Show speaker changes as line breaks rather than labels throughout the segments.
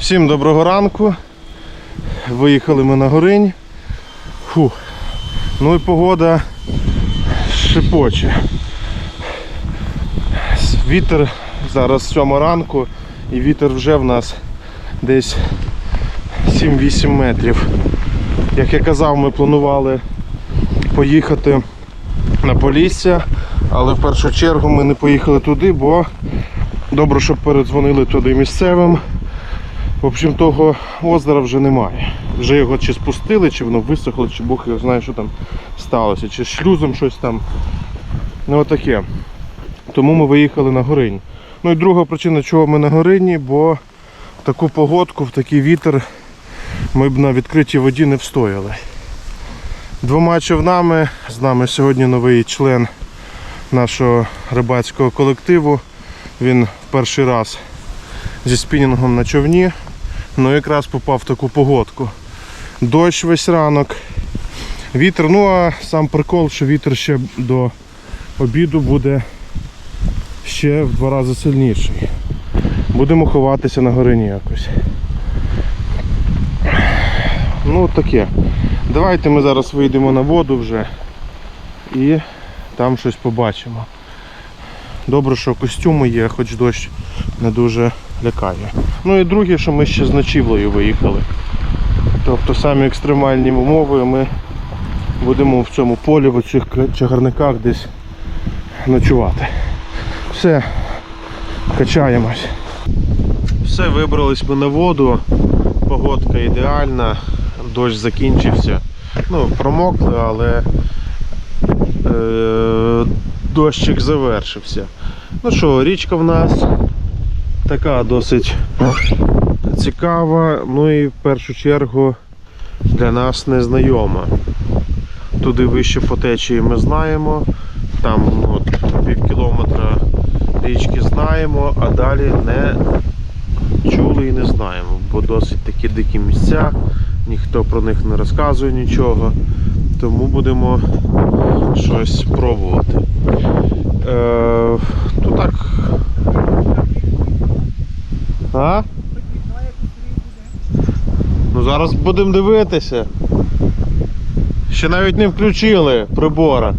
Всім доброго ранку. Виїхали ми на горинь. Фу. Ну і погода шипоче. Вітер зараз 7 ранку і вітер вже в нас десь 7-8 метрів. Як я казав, ми планували поїхати на Полісся, але в першу чергу ми не поїхали туди, бо добре, що передзвонили туди місцевим. В общем, того озера вже немає. Вже його чи спустили, чи воно висохло, чи Бог його знає, що там сталося, чи шлюзом щось там. Ну отаке. Тому ми виїхали на Горинь. Ну і друга причина, чого ми на Горині, бо в таку погодку, в такий вітер ми б на відкритій воді не встояли. Двома човнами, з нами сьогодні новий член нашого рибацького колективу. Він перший раз зі спінінгом на човні. Ну якраз попав в таку погодку. Дощ весь ранок, вітер. Ну а сам прикол, що вітер ще до обіду буде ще в два рази сильніший. Будемо ховатися на горині якось. Ну таке. Давайте ми зараз вийдемо на воду вже і там щось побачимо. Добре, що костюми є, хоч дощ не дуже лякає. Ну і друге, що ми ще з ночівлею виїхали. Тобто самі екстремальні умови ми будемо в цьому полі, в цих чагарниках десь ночувати. Все, качаємось. Все, вибрались ми на воду. Погодка ідеальна, дощ закінчився. Ну, промокли, але е, дощик завершився. Ну що, річка в нас така досить цікава, ну і в першу чергу для нас незнайома. Туди вище по течії ми знаємо, там ну, от, пів кілометра річки знаємо, а далі не чули і не знаємо, бо досить такі дикі місця, ніхто про них не розказує нічого, тому будемо щось пробувати. Е, ну так. А? Ну зараз будемо дивитися. Ще навіть не включили прибора.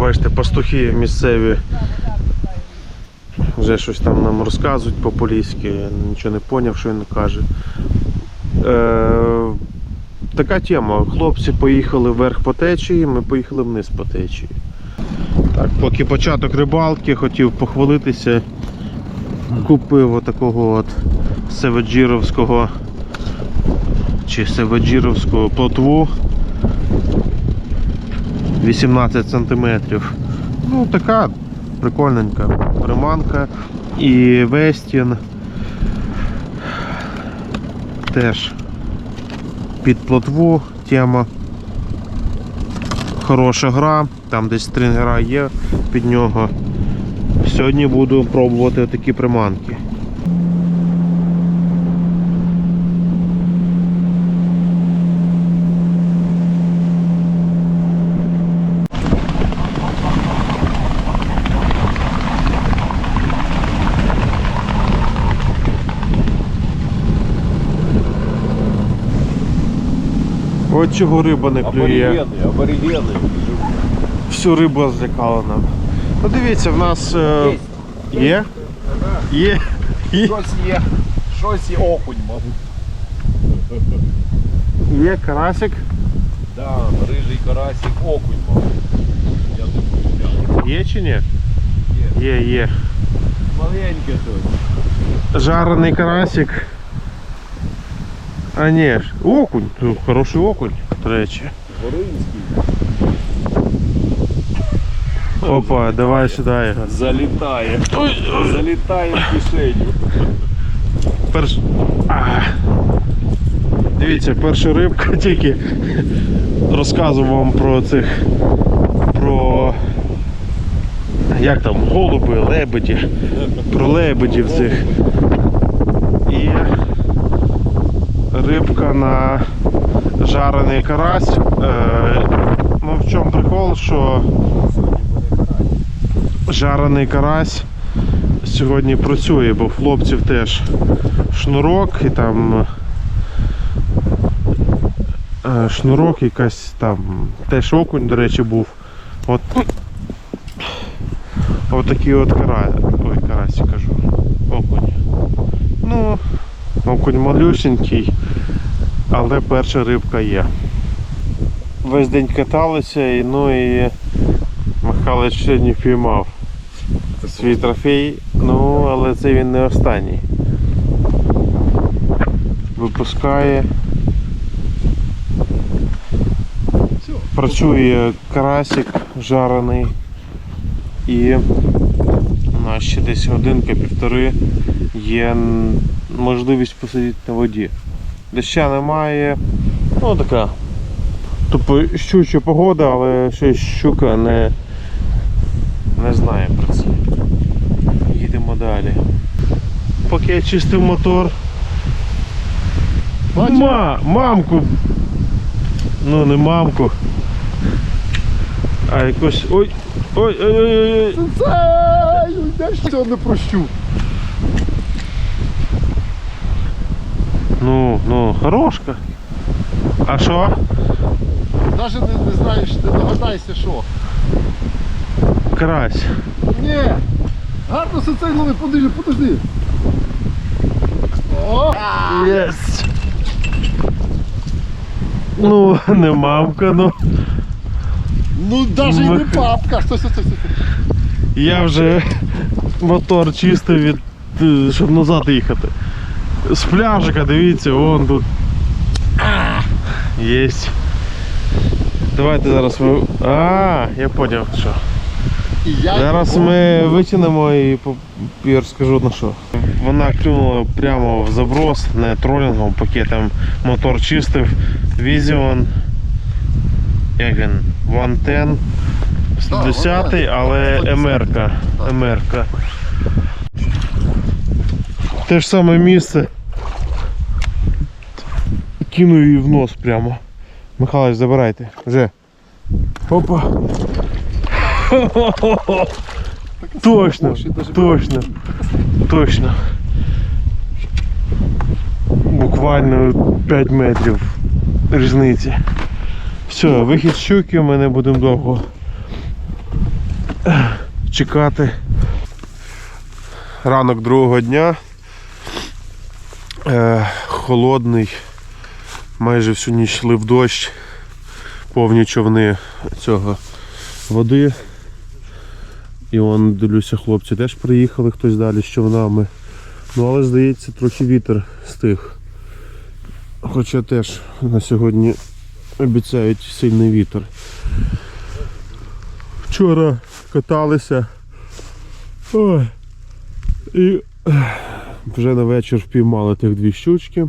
Бачите, пастухи місцеві вже щось там нам розказують по-поліськи, нічого не поняв, що він каже. Е, така тема. Хлопці поїхали вверх по течії, ми поїхали вниз по течії. Так, поки початок рибалки, хотів похвалитися. Купив отакого от севеджіровського чи севеджіровського плотву 18 сантиметрів. Ну така прикольненька приманка і Вестін теж під плотву тема. Хороша гра, там десь стрингера є під нього. Сьогодні буду пробувати такі приманки. От чого риба не клює.
Аборигени, аборигени.
Всю рибу злякала нам. Ну дивіться, в нас е, є. Є. Є.
Щось є, щось є окунь, мабуть.
Є карасик.
Да, рижий карасик, окунь, мабуть. Я думаю, я.
Є чи ні?
Є.
Є, є.
Маленьке тут.
Жарений карасик. А ні ж. Окунь. Хороший окунь, до речі.
Горинський.
Опа, давай сюди його.
Залітає. Залітає в кишеню.
Перш... А. Дивіться, перша рибка тільки розказував вам про цих про як там, голуби, лебеді, про лебедів цих. І рибка на жарений карась. Е, ну в чому прикол, що жарений карась сьогодні працює, бо в хлопців теж шнурок і там е, шнурок якась там теж окунь, до речі, був. От От такий от кара... Ой, карасі кажу. Окунь. Ну, окунь малюсенький, але перша рибка є. Весь день каталися, і, ну і Михайлович не впіймав свій трофей, ну але це він не останній. Випускає. Працює карасик жарений і у нас ще десь годинка-півтори є можливість посидіти на воді. Доща немає. Ну така. Тобто щуча погода, але ще щука не, не знає про це. Їдемо далі. Поки я чистив мотор. Ма, мамку. Ну не мамку. А якось. Ой! Ой, ой, ой, ой, ой.
Я ж цього не прощу.
Ну, ну, хорошка. А що?
Навіть не, не знаєш, не догадаєшся, що.
Карась.
Ні. Гарно все цей лови, подожди, подожди. О!
Єс. Ну, не мамка, ну.
Ну навіть і не папка. Стой, стой, стой, стой.
Я вже мотор чистив від. е, щоб назад їхати. З пляжика, дивіться, вон тут. Єсть. Давайте зараз ми. А, я поняв, що. Зараз ми витягнемо і я розкажу на що. Вона клюнула прямо в заброс, не тролінгом, поки там мотор чистив. Vision. Як він? 110. 110, але МРК. МРК. Те ж саме місце. Кинув її в нос прямо. Михайлович, забирайте. Вже. Опа. Точно, точно, точно. Буквально 5 метрів різниці. Все, вихід щуки, ми не будемо довго чекати. Ранок другого дня. Е, холодний. Майже всю ніч йшли в дощ. Повні човни цього води. І вон, дивлюся, хлопці теж приїхали хтось далі з човнами. Ну але здається трохи вітер стих. Хоча теж на сьогодні обіцяють сильний вітер. Вчора каталися. Ой. І вже на вечір впіймали тих дві щучки.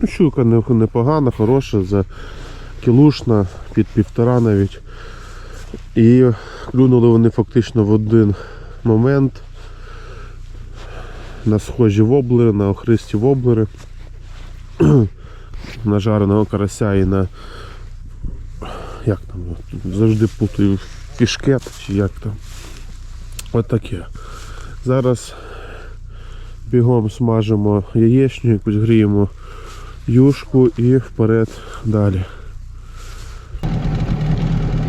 Ну, Щука непогана, хороша, за кілушна, під півтора навіть. І клюнули вони фактично в один момент на схожі воблери, на охристі воблери, на жареного карася і на як там, завжди путаю фішкет чи як там. От таке. Зараз бігом смажимо яєчню, якусь гріємо юшку і вперед далі.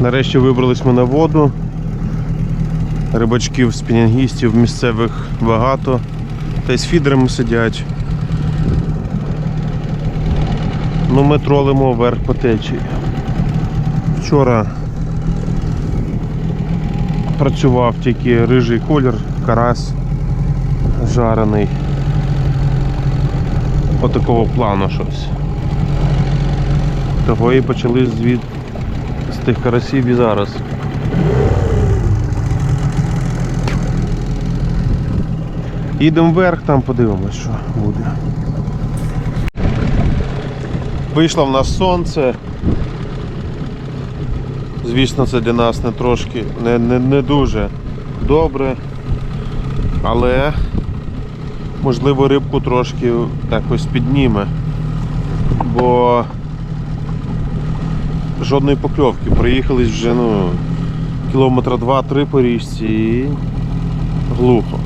Нарешті вибрались ми на воду. Рибачків, спінінгістів місцевих багато. Та й з фідерами сидять. Ну, ми тролимо вверх по течії. Вчора працював тільки рижий колір, карась жарений. Отакого плану щось. Того і почали звід з тих карасів і зараз. Їдемо вверх, там подивимось, що буде. Вийшло в нас сонце. Звісно, це для нас не трошки, не, не, не дуже добре. Але можливо рибку трошки якось підніме. Бо жодної покльовки. Приїхали вже ну, кілометра два-три по річці і глухо.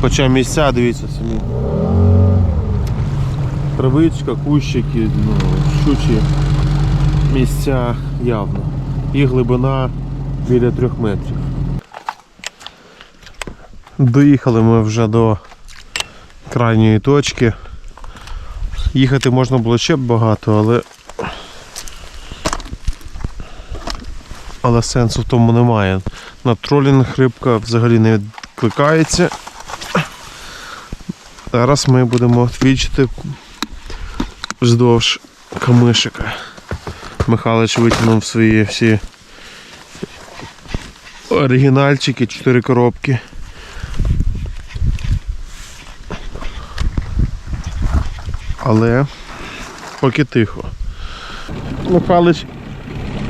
Хоча місця, дивіться самі. Травичка, кущики, ну, щучі місця явно. І глибина біля трьох метрів. Доїхали ми вже до крайньої точки. Їхати можна було ще б багато, але. Але сенсу в тому немає. На тролінг рибка взагалі не відкликається. Зараз ми будемо твічити вздовж камишика. Михайлович витягнув свої всі оригінальчики, чотири коробки. Але поки тихо. Михайлович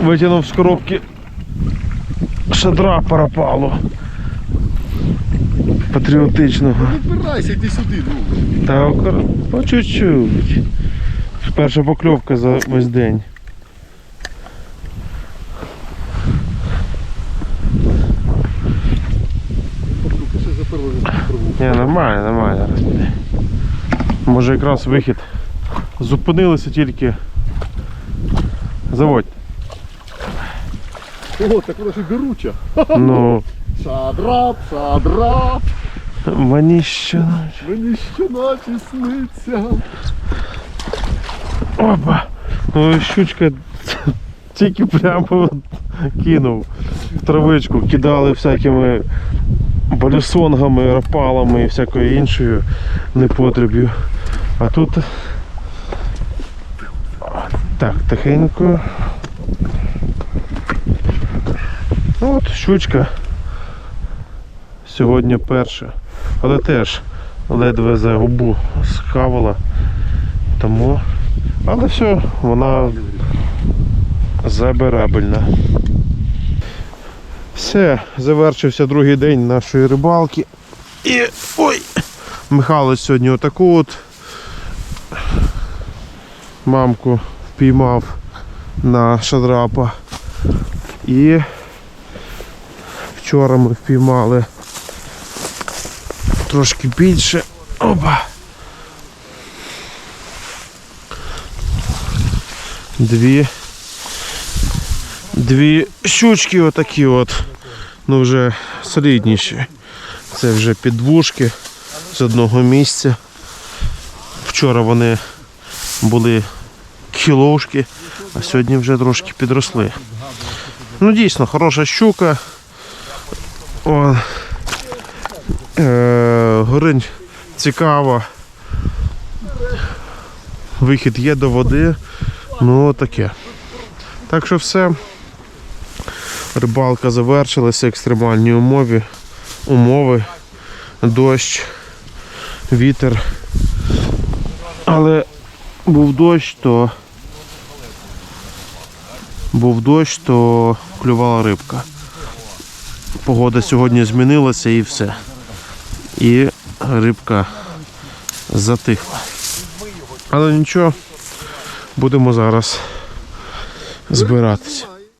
витягнув з коробки шадра парапалу. Патріотичного.
Відбирайся, йди сюди, ну.
Та окр- по чуть-чуть. Перша покльовка за весь день. Ні, нормально, нормально. Може якраз вихід. Зупинилися тільки. Заводь.
О, так вона і беруча.
Ну,
Шадрап, шадрап,
мені що.
мені щоночі сниться.
Опа! Ну щучка тільки прямо кинув в травичку, кидали всякими балюсонгами, рапалами і всякою іншою непотреб'ю. А тут так, тихенько. Ну от щучка. Сьогодні перша. Але теж ледве за губу схавала. Тому але все, вона забирабельна. Все, завершився другий день нашої рибалки. І ой! Михайло сьогодні отаку от мамку впіймав на шадрапа. І вчора ми впіймали трошки більше. Опа! Дві. Дві щучки отакі от. Ну вже солідніші. Це вже підвушки з одного місця. Вчора вони були кілошки, а сьогодні вже трошки підросли. Ну дійсно, хороша щука. О, е, горинь цікава. Вихід є до води. Ну таке. Так що все. Рибалка завершилася, екстремальні умови, умови, дощ, вітер. Але був дощ, то був дощ, то клювала рибка. Погода сьогодні змінилася і все. І рибка затихла. Але нічого, будемо зараз збиратися.